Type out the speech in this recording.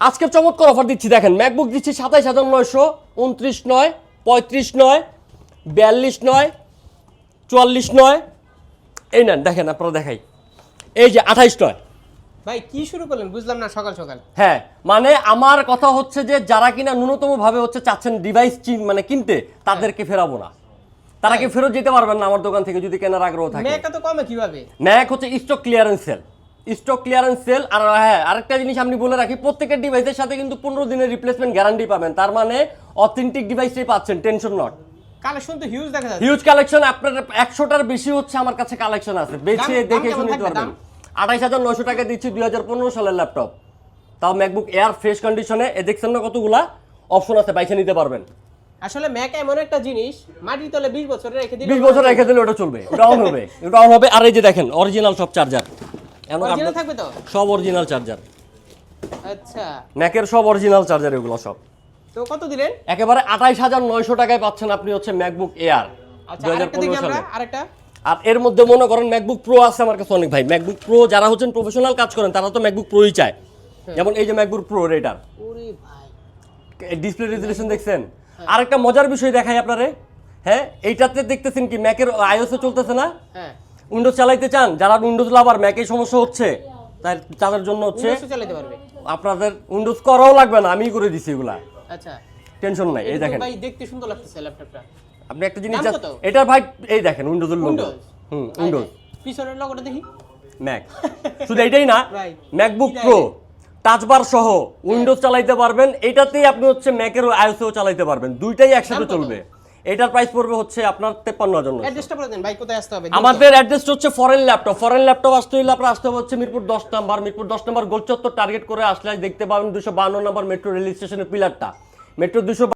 আজকে চমৎকার অফার দিচ্ছি দেখেন ম্যাকবুক দিচ্ছি সাতাইশ হাজার নয়শো উনত্রিশ নয় পঁয়ত্রিশ নয় বিয়াল্লিশ নয় চুয়াল্লিশ নয়। এই নেন দেখেন আপনারা দেখাই। এই যে আঠাইশ নয়। ভাই কি শুরু করলেন? বুঝলাম না সকাল সকাল। হ্যাঁ মানে আমার কথা হচ্ছে যে যারা কিনা ন্যূনতম ভাবে হচ্ছে চাচ্ছেন ডিভাইস চিন মানে কিনতে তাদেরকে ফেরাবো না। তারা কি ফেরত যেতে পারবেন না আমার দোকান থেকে যদি কেনার আগ্রহ থাকে? মেয়েটা তো কমে কীভাবে? ম্যাক হচ্ছে stock clearance sale stock clearance sale আর হ্যাঁ আরেকটা জিনিস আমি বলে রাখি প্রত্যেকের ডিভাইসের সাথে কিন্তু পনেরো দিনের রিপ্লেসমেন্ট গ্যারান্টি পাবেন। তার মানে অথেন্টিক ডিভাইসটাই পাচ্ছেন টেনশন নট কালেকশন তো হিউজ দেখা যাচ্ছে। হিউজ কালেকশন আপনার একশোটার বেশি হচ্ছে আমার কাছে কালেকশন আছে। বেছে দাম- দাম দেখে শুনে নিতে পারবেন আঠাইশ হাজার নয়শো টাকা দিচ্ছি দুই হাজার পনেরো সালের ল্যাপটপ তাও ম্যাকবুক এয়ার ফ্রেশ কন্ডিশনে এ দেখছেন না কতগুলা? অপশন আছে নিতে পারবেন। আসলে ম্যাক এমন একটা জিনিস মাটির তলে বিশ বছর রেখে দিলে বিশ বছর রেখে দিলে ওটা চলবে। ওটা অন হবে ওটা অন হবে। আর এই যে দেখেন অরিজিনাল সব চার্জার অরিজিনাল থাকবে তো? সব অরিজিনাল চার্জার আচ্ছা। ম্যাকের সব অরিজিনাল চার্জার এগুলো সব। তো কত দিলেন? একেবারে আঠাইশ হাজার নয়শো টাকায় পাচ্ছেন আপনি হচ্ছে ম্যাকবুক এয়ার আচ্ছা আরেকটা দেখি আমরা আরেকটা। আর এর মধ্যে মনে করেন ম্যাকবুক প্রো আছে আমার কাছে অনেক ভাই। ম্যাকবুক প্রো যারা হচ্ছেন প্রফেশনাল কাজ করেন তারা তো ম্যাকবুক প্রোই চায়। যেমন এই যে MacBook Pro retina display resolution দেখছেন? আরেকটা মজার বিষয় দেখাই আপনারে। হ্যাঁ এইটাতে দেখতেছেন কি ম্যাকের আইওসে চলতেছে না? হ্যাঁ। উইন্ডোজ চালাইতে চান যারা উইন্ডোজ লাভার ম্যাকে সমস্যা হচ্ছে তাই তাদের জন্য হচ্ছে চালাতে পারবে। আপনাদের উইন্ডোজ করাও লাগবে না আমিই করে দিছি এগুলা। আচ্ছা। টেনশন নাই এই দেখেন। ভাই দেখতে সুন্দর লাগতেছে ল্যাপটপটা। আপনি একটা জিনিস এটা ভাই এই দেখেন উইন্ডোজের লোগো হুম উইন্ডোজ। পিছনের লগোটা দেখি। ম্যাক শুধু এটাই না ম্যাকবুক। প্রো টাচবার সহ উইন্ডোজ চালাইতে পারবেন এটাতেই আপনি হচ্ছে ম্যাকের আইওসও চালাইতে পারবেন দুইটাই একসাথে চলবে। এটার প্রাইস পড়বে হচ্ছে আপনার তেপ্পান্ন হাজার। অ্যাড্রেসটা বলে দেন ভাই কোথায় আসতে হবে? আমাদের অ্যাড্রেস হচ্ছে ফরেন ল্যাপটপ ফরেন ল্যাপটপ আসতে হলে আপনার আসতে হবে হচ্ছে মিরপুর দশ নাম্বার। মিরপুর দশ নাম্বার গোলচত্বর টার্গেট করে আসলে দেখতে পাবেন দুশো বান্ন নাম্বার মেট্রো রেল স্টেশনের পিলারটা মেট্রো দুশো